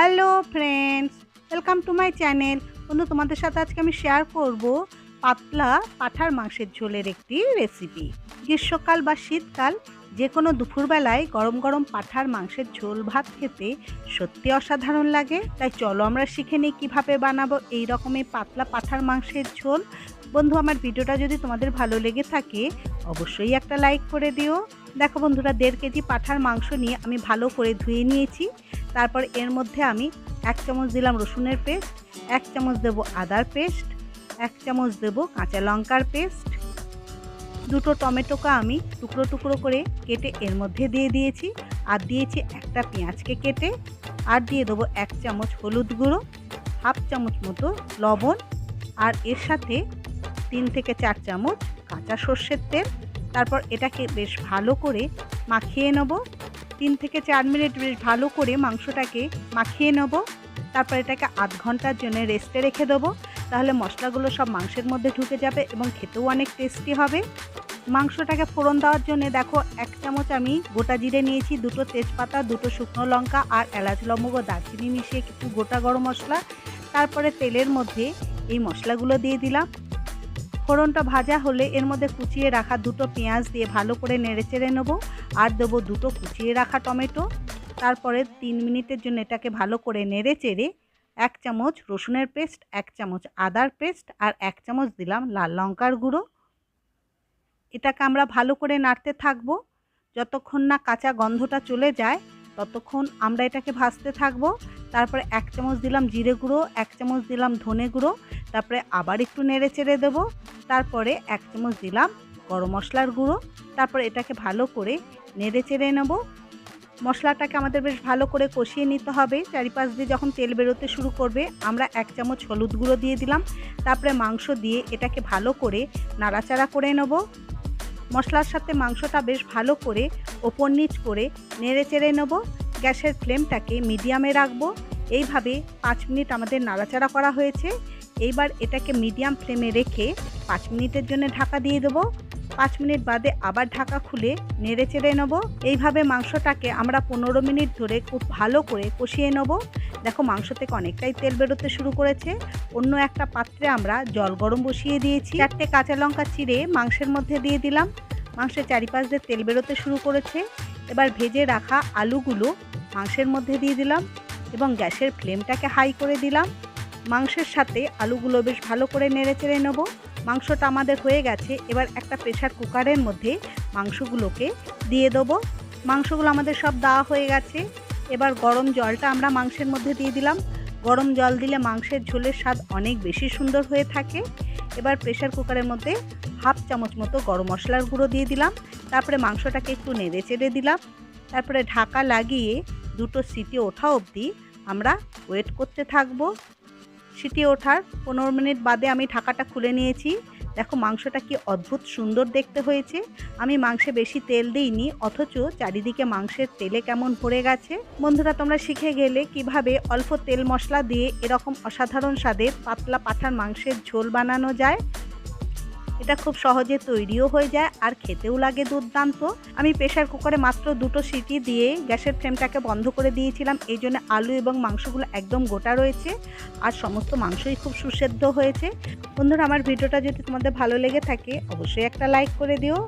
Hello friends welcome to my channel বন্ধু, তোমাদের সাথে আজকে আমি শেয়ার করব পাতলা পাঠার মাংসের ঝোলের একটি রেসিপি গ্রীষ্মকাল বা শীতকাল যে কোনো দুপুরবেলায় গরম গরম পাঠার মাংসের ঝোল ভাত খেতে সত্যি অসাধারণ লাগে। তাই চলো আমরা শিখে নিই কীভাবে বানাবো এই রকমের পাতলা পাঠার মাংসের ঝোল। বন্ধু, আমার ভিডিওটা যদি তোমাদের ভালো লেগে থাকে অবশ্যই একটা লাইক করে দিও। দেখো বন্ধুরা, দেড় কেজি পাঠার মাংস নিয়ে আমি ভালো করে ধুয়ে নিয়েছি। তারপর এর মধ্যে আমি এক চামচ দিলাম রসুনের পেস্ট, এক চামচ দেব আদার পেস্ট, এক চামচ দেব কাঁচা লঙ্কার পেস্ট। দুটো টমেটোকে আমি টুকরো টুকরো করে কেটে এর মধ্যে দিয়ে দিয়েছি। আর দিয়েছি একটা পেঁয়াজকে কেটে। আর দিয়ে দেবো এক চামচ হলুদ গুঁড়ো, হাফ চামচ মতো লবণ। আর এর সাথে তিন থেকে চার চামচ কাঁচা সর্ষের তেল। তারপর এটাকে বেশ ভালো করে মাখিয়ে নেব। তিন থেকে চার মিনিট বেশ ভালো করে মাংসটাকে মাখিয়ে নেব। তারপর এটাকে আধ ঘণ্টার জন্য রেস্টে রেখে দেবো। তাহলে মশলাগুলো সব মাংসের মধ্যে ঢুকে যাবে এবং খেতেও অনেক টেস্টি হবে। মাংসটাকে ফোড়ন দেওয়ার জন্য দেখো এক চামচ আমি গোটা জিরে নিয়েছি, দুটো তেজপাতা, দুটো শুকনো লঙ্কা আর এলাচ, লবঙ্গ দারচিনি মিশিয়ে কিছু গোটা গরম মশলা। তারপরে তেলের মধ্যে এই মশলাগুলো দিয়ে দিলাম। ফোড়নটা ভাজা হলে এর মধ্যে কুচিয়ে রাখা দুটো পেঁয়াজ দিয়ে ভালো করে নেড়ে চেড়ে নেব। আর দেবো দুটো কুচিয়ে রাখা টমেটো। তারপরে তিন মিনিটের জন্য এটাকে ভালো করে নেড়ে চেড়ে এক চামচ রসুনের পেস্ট, এক চামচ আদার পেস্ট আর এক চামচ দিলাম লাল লঙ্কার গুঁড়ো। এটাকে আমরা ভালো করে নাড়তে থাকব। যতক্ষণ না কাঁচা গন্ধটা চলে যায় ততক্ষণ আমরা এটাকে ভাজতে থাকব। তারপরে এক চামচ দিলাম জিরে গুঁড়ো, এক চামচ দিলাম ধনে গুঁড়ো, তারপরে আবার একটু নেড়ে চেড়ে দেবো। তারপরে এক চামচ দিলাম গরম মশলার গুঁড়ো, তারপর এটাকে ভালো করে নেড়ে চেড়ে নেব। মশলাটাকে আমাদের বেশ ভালো করে কষিয়ে নিতে হবে। চারিপাশ দিয়ে যখন তেল বেরোতে শুরু করবে, আমরা এক চামচ হলুদ গুঁড়ো দিয়ে দিলাম। তারপরে মাংস দিয়ে এটাকে ভালো করে নাড়াচাড়া করে নেব। মশলার সাথে মাংসটা বেশ ভালো করে ওপর নিচ করে নেড়ে চেড়ে নেব। গ্যাসের ফ্লেমটাকে মিডিয়ামে রাখব। এইভাবে পাঁচ মিনিট আমাদের নাড়াচাড়া করা হয়েছে। এইবার এটাকে মিডিয়াম ফ্লেমে রেখে পাঁচ মিনিটের জন্য ঢাকা দিয়ে দেবো। পাঁচ মিনিট বাদে আবার ঢাকা খুলে নেড়ে চেড়ে নেব। এইভাবে মাংসটাকে আমরা পনেরো মিনিট ধরে খুব ভালো করে কষিয়ে নেব। দেখো মাংস থেকে অনেকটাই তেল বেরোতে শুরু করেছে। অন্য একটা পাত্রে আমরা জল গরম বসিয়ে দিয়েছি। চারটে কাঁচা লঙ্কা চিড়ে মাংসের মধ্যে দিয়ে দিলাম। মাংসের চারিপাশ দিয়ে তেল বেরোতে শুরু করেছে। এবার ভেজে রাখা আলুগুলো মাংসের মধ্যে দিয়ে দিলাম এবং গ্যাসের ফ্লেমটাকে হাই করে দিলাম। মাংসের সাথে আলুগুলো বেশ ভালো করে নেড়ে চেড়ে নেব। মাংসটা আমাদের হয়ে গেছে। এবার একটা প্রেশার কুকারের মধ্যে মাংসগুলোকে দিয়ে দেবো। মাংসগুলো আমাদের সব দেওয়া হয়ে গেছে। এবার গরম জলটা আমরা মাংসের মধ্যে দিয়ে দিলাম। গরম জল দিলে মাংসের ঝোলের স্বাদ অনেক বেশি সুন্দর হয়ে থাকে। এবার প্রেশার কুকারের মধ্যে হাফ চামচ মতো গরম মশলার গুঁড়ো দিয়ে দিলাম। তারপরে মাংসটাকে একটু নেড়ে চেড়ে দিলাম। তারপরে ঢাকা লাগিয়ে দুটো সিটি ওঠা অবধি আমরা ওয়েট করতে থাকব। সিটি ওঠার পনেরো মিনিট বাদে আমি ঢাকাটা খুলে নিয়েছি। দেখো মাংসটা কি অদ্ভুত সুন্দর দেখতে হয়েছে। আমি মাংসে বেশি তেল দিইনি, অথচ চারিদিকে মাংসের তেলে কেমন ভরে গেছে। বন্ধুরা, তোমরা শিখে গেলে কীভাবে অল্প তেল মশলা দিয়ে এরকম অসাধারণ স্বাদের পাতলা পাঠার মাংসের ঝোল বানানো যায়। এটা খুব সহজে তৈরিও হয়ে যায় আর খেতেও লাগে দুর্দান্ত। আমি প্রেশার কুকারে মাত্র দুটো সিটি দিয়ে গ্যাসের ফ্লেমটাকে বন্ধ করে দিয়েছিলাম, এই জন্য আলু এবং মাংসগুলো একদম গোটা রয়েছে আর সমস্ত মাংসই খুব সুসেদ্ধ হয়েছে। বন্ধুরা, আমার ভিডিওটা যদি তোমাদের ভালো লেগে থাকে, অবশ্যই একটা লাইক করে দিও।